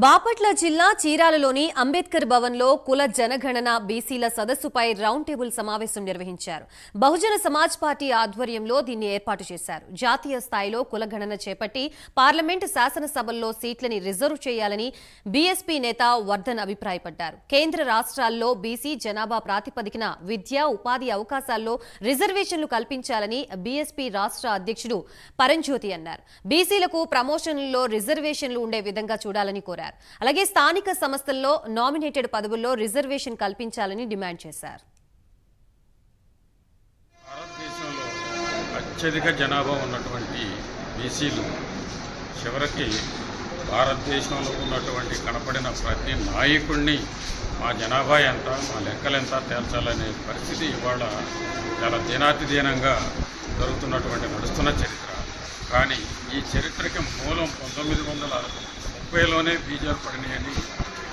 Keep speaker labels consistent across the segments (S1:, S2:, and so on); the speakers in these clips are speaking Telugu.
S1: బాపట్ల జిల్లా చీరాలలోని అంబేద్కర్ భవన్లో కుల జనగణన బీసీల సదస్సుపై రౌండ్ టేబుల్ సమావేశం నిర్వహించారు. బహుజన సమాజ్ పార్టీ ఆధ్వర్యంలో దీన్ని ఏర్పాటు చేశారు. జాతీయ స్థాయిలో కులగణన చేపట్టి పార్లమెంటు శాసనసభల్లో సీట్లని రిజర్వ్ చేయాలని బీఎస్పీ నేత వర్ధన్ అభిప్రాయపడ్డారు. కేంద్ర రాష్ట్రాల్లో బీసీ జనాభా ప్రాతిపదికన విద్య ఉపాధి అవకాశాల్లో రిజర్వేషన్లు కల్పించాలని బీఎస్పీ రాష్ట్ర అధ్యక్షుడు పరంజ్యోతి అన్నారు. బీసీలకు ప్రమోషన్లలో రిజర్వేషన్లు ఉండే విధంగా చూడాలని కోరారు. అలాగే స్థానిక సంస్థల్లో నామినేటెడ్ పదవుల్లో రిజర్వేషన్ కల్పించాలని డిమాండ్ చేశారు.
S2: భారతదేశంలో అత్యధిక జనాభా ఉన్నటువంటి బీసీలు చివరికి భారతదేశంలో ఉన్నటువంటి కనపడిన ప్రతి నాయకుడిని మా జనాభా ఎంత మా లెక్కలు ఎంత తేల్చాలనే పరిస్థితి ఇవాళ చాలా దినాతిదీనంగా జరుగుతున్నటువంటి నడుస్తున్న చరిత్ర. కానీ ఈ చరిత్రకి మూలం పంతొమ్మిది వందల ముప్పైలోనే బీజాలు పడినాయని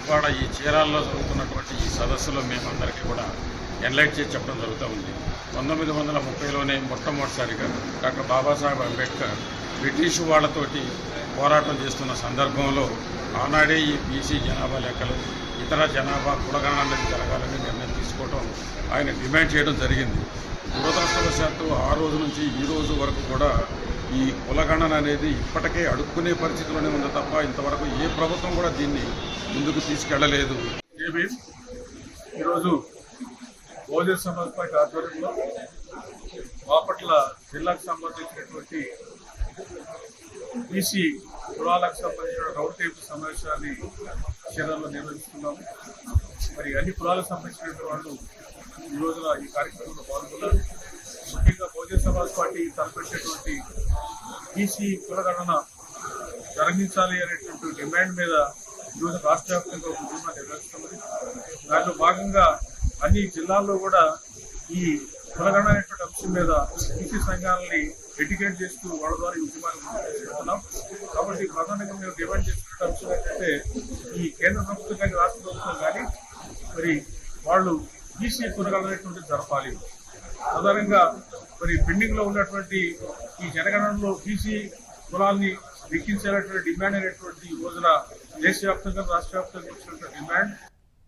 S2: ఇవాళ ఈ చీరాల్లో జరుగుతున్నటువంటి ఈ సదస్సులో మేమందరికీ కూడా ఎన్లైట్ చేసి చెప్పడం జరుగుతూ ఉంది. పంతొమ్మిది వందల ముప్పైలోనే మొట్టమొదటిసారిగా డాక్టర్ బాబాసాహెబ్ అంబేద్కర్ బ్రిటిష్ వాళ్ళతోటి పోరాటం చేస్తున్న సందర్భంలో ఆనాడే ఈ బీసీ జనాభా లెక్కలు ఇతర జనాభా కులగణన జరగాలని నిర్ణయం తీసుకోవడం ఆయన డిమాండ్ చేయడం జరిగింది. దురదృష్టవశాత్తు ఆ రోజు నుంచి ఈ రోజు వరకు కూడా ఈ కులగణన అనేది ఇప్పటికే అడుక్కునే పరిస్థితిలోనే ఉంది తప్ప ఇంతవరకు ఏ ప్రభుత్వం కూడా దీన్ని ముందుకు
S3: తీసుకెళ్ళలేదు. ఈరోజు భోజన సమాజ్ పార్టీ ఆధ్వర్యంలో బాపట్ల జిల్లాకు సంబంధించినటువంటి బీసీ కులాలకు సంబంధించిన రౌండ్ టేబుల్ సమావేశాన్ని చీరాల్లో నిర్వహిస్తున్నాము మరి అన్ని కులాలకు సంబంధించినటువంటి వాళ్ళు ఈ రోజున ఈ కార్యక్రమంలో పాల్గొన్నారు. ముఖ్యంగా బహుజన సమాజ్ పార్టీ తలపెట్టేటువంటి బీసీ కులగణన జరిగించాలి అనేటువంటి డిమాండ్ మీద ఈరోజు రాష్ట్ర వ్యాప్తంగా ఉద్యమం నిర్వహిస్తున్నది. దాంట్లో భాగంగా అన్ని జిల్లాల్లో కూడా ఈ కులగణ అనేటువంటి అంశం మీద బీసీ సంఘాలని ఎడ్యుకేట్ చేస్తూ వాళ్ళ ద్వారా ఉద్యమాన్ని చేస్తున్నాం కాబట్టి ప్రధానంగా మేము డిమాండ్ చేస్తున్న అంశం ఏంటంటే ఈ కేంద్ర ప్రభుత్వం కానీ రాష్ట్ర ప్రభుత్వం కానీ మరి వాళ్ళు బీసీ కులగణ అనేటువంటి జరపాలి. ప్రధానంగా మరి పెండింగ్లో ఉన్నటువంటి ఈ జనగణనలో బీసీ కులాల్ని లెక్కించేటటువంటి డిమాండ్ అనేటువంటి ఈ రోజున దేశవ్యాప్తంగా రాష్ట్ర వ్యాప్తంగా డిమాండ్.